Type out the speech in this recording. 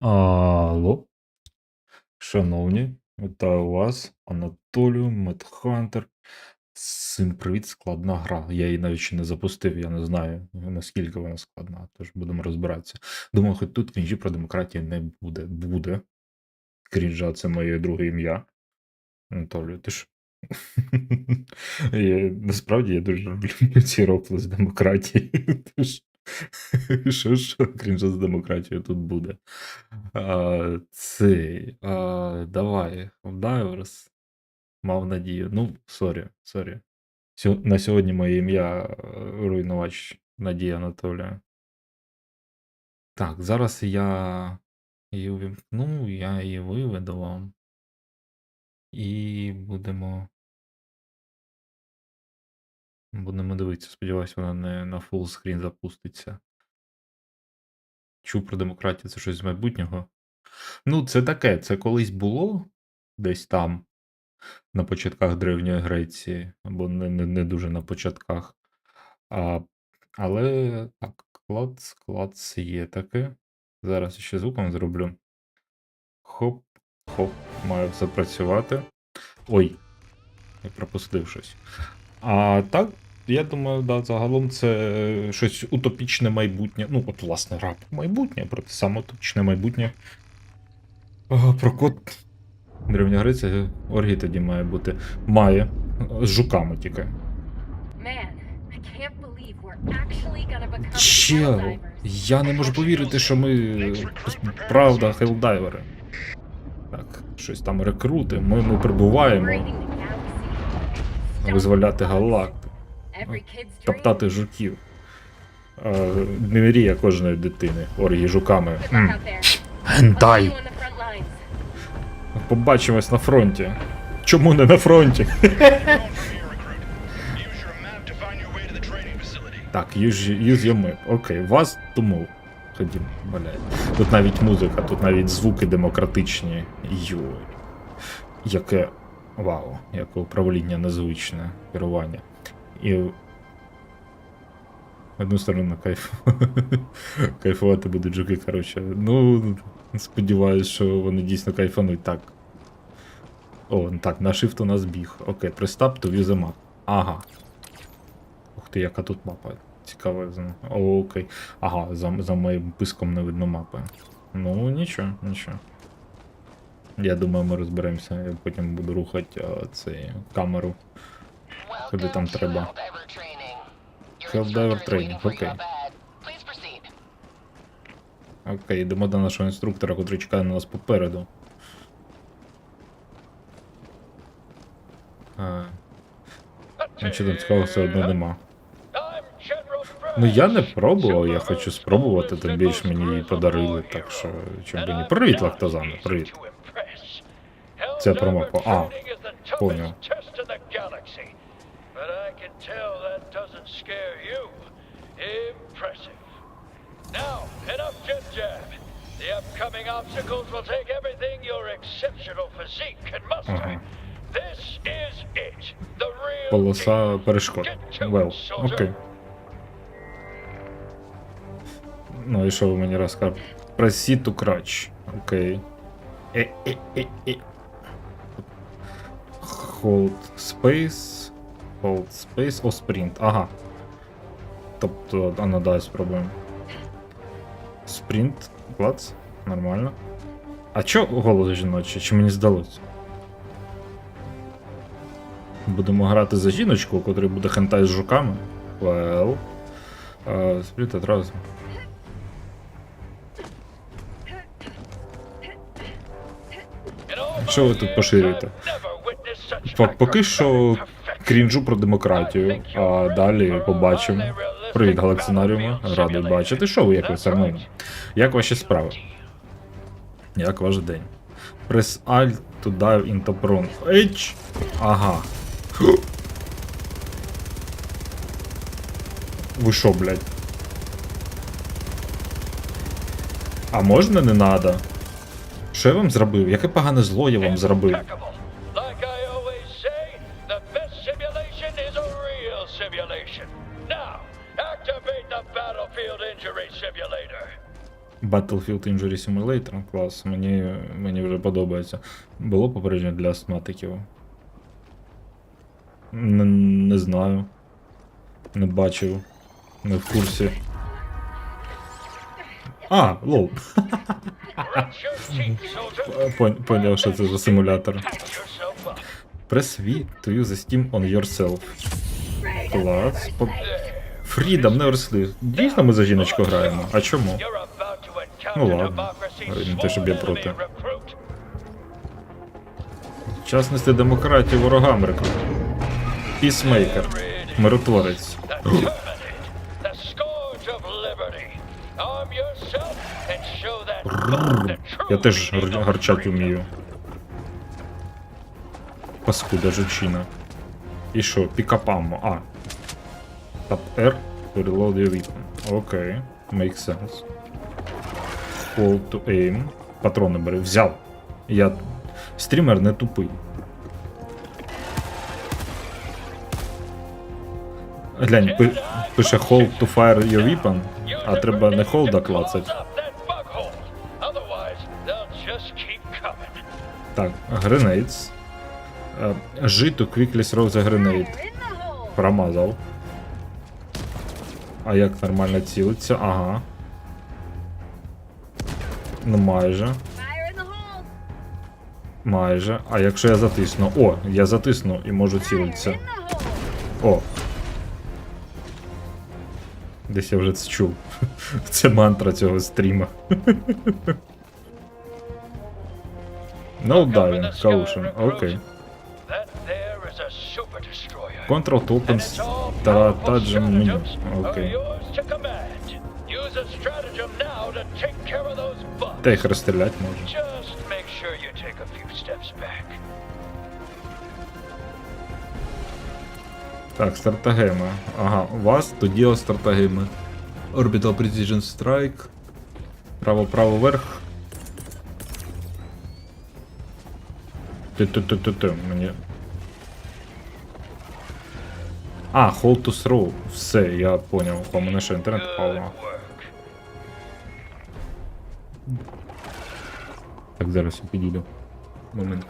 Алло, шановні, вітаю вас, Анатолію, Медхантер. Всім привіт, складна гра. Я її навіть ще не запустив, я не знаю, наскільки вона складна, тож будемо розбиратися. Думаю, хоч тут крінжі про демократію не буде. Буде. Крінжа це моє друге ім'я. Анатолію, ти ж. Насправді я дуже люблю ці ропли з демократії. Що, що крінжа з демократією тут буде? Цей, давай, Дайверс. Мав надію. Ну, сорі, сорі. На сьогодні моє ім'я е, руйнувач Надія Анатолія. Так, зараз я її увімкну, я її виведу вам. І будемо. Будемо дивитися. Сподіваюсь, вона не на фулскрін запуститься. Чув про демократію, це щось з майбутнього. Ну, це таке, це колись було десь там, на початках Древньої Греції, або не, не, не дуже на початках. А, але так, клац, клац є таке. Зараз ще звуком зроблю. Хоп, хоп, має все працювати. Ой, я пропустив щось. А так, я думаю, да, загалом це щось утопічне майбутнє. Ну, от, власне, рап майбутнє, проте саме утопічне майбутнє. О, про кот. Древня Греція, оргій тоді має бути. Має. З жуками тільки. Чел, я не можу повірити, що ми правда хелдайвери. Так, щось там рекрути. Ми, ми прибуваємо визволяти галактику, Every топтати жуків. Е, Не мрія кожної дитини, оргії жуками. Гентай! Побачимось на фронті. Чому не на фронті? Так, use your map. Окей, вас тому. Ходім, блядь. Тут навіть музика, тут навіть звуки демократичні. Йой. Яке. Вау, яке управління незвичне керування. І. Одну сторону кайф. кайфувати будуть жуки, коротше. Ну, сподіваюсь, що вони дійсно кайфануть. Так. О, так, на shift у нас біг. Окей, пристап to view the map. Ага. Ух ти, яка тут мапа. Цікаво. зна- О, окей. Ага, за, за моїм писком не видно мапи. Ну, нічого, нічого. Я думаю, ми розберемося. Я потім буду рухати а, цей камеру. Куди там треба. Helldiver Training, окей. Окей, йдемо до нашого інструктора, котрий чекає на нас попереду. А, нічого там цікавого все одно нема. Ну я не пробував, я хочу спробувати, тим більше мені її подарили, так що чим би ні. Привіт, лактозан, привіт. Це про мапу. А, понял. Now, enough jib jab. The upcoming obstacles will take everything your exceptional physique can muster. This is it. The real Полоса перешкод. Soldier. окей. Ну і що ви мені розкажете? To crouch. Окей. Е, е, е, е. Hold space. Hold space. О, sprint. Ага. Тобто, а ну дай спробуємо. Спринт. Клац. Нормально. А чо голос жіночий? Чи мені здалося? Будемо грати за жіночку, у котрій буде хентай з жуками. Well. Uh, спринт одразу. Що ви тут поширюєте? Поки що крінжу про демократію, а далі побачимо. Привіт, галаксинаріума. Радий бачити. Що ви, як ви самим? Як ваші справи? Як ваш день? Press Alt to dive into prone. H. Ага. Ви що, блядь? А можна не надо? Що я вам зробив? Яке погане зло я вам зробив? Battlefield injury simulator. Клас, мені, мені вже подобається. Було попередження для астматиків? Не, не знаю. Не бачив. Не в курсі. А, лол. Поняв, що це за симулятор. Press V to use Steam on yourself. Клас. Freedom never sleep. Дійсно ми за жіночку граємо. А чому? Ну ладно. Не те, щоб я проти. Час нести демократію ворогам рекрут. Пісмейкер. Миротворець. Я теж гарчать вмію. Паскуда жучина. І що, пікапаммо. А. Tap R reload your weapon. Окей. Makes sense. Hold to aim. Патрони бери. Взяв. Я. Стрімер не тупий. Глянь, пи- пише hold to fire your weapon, а треба не grenade hold, а to клацать. Так. Е, G to quickly throw the grenade. Промазав. А як нормально цілиться? Ага. Ну майже. Майже. А якщо я затисну? О, я затисну і можу цілитися. О. Десь я вже це чув. Це мантра цього стріма. No diving, caution. Окей. Control to And open it's all powerful stratagem menu. stratagems are Окей. Та їх розстріляти можна. Так, стратегеми. Ага, у вас тоді стратегеми. Orbital Precision Strike. Право-право вверх. Ти-ти-ти-ти-ти, мені. А, hold to throw. Все, я поняв. У мене що інтернет work. Так, зараз я підійду. Момент.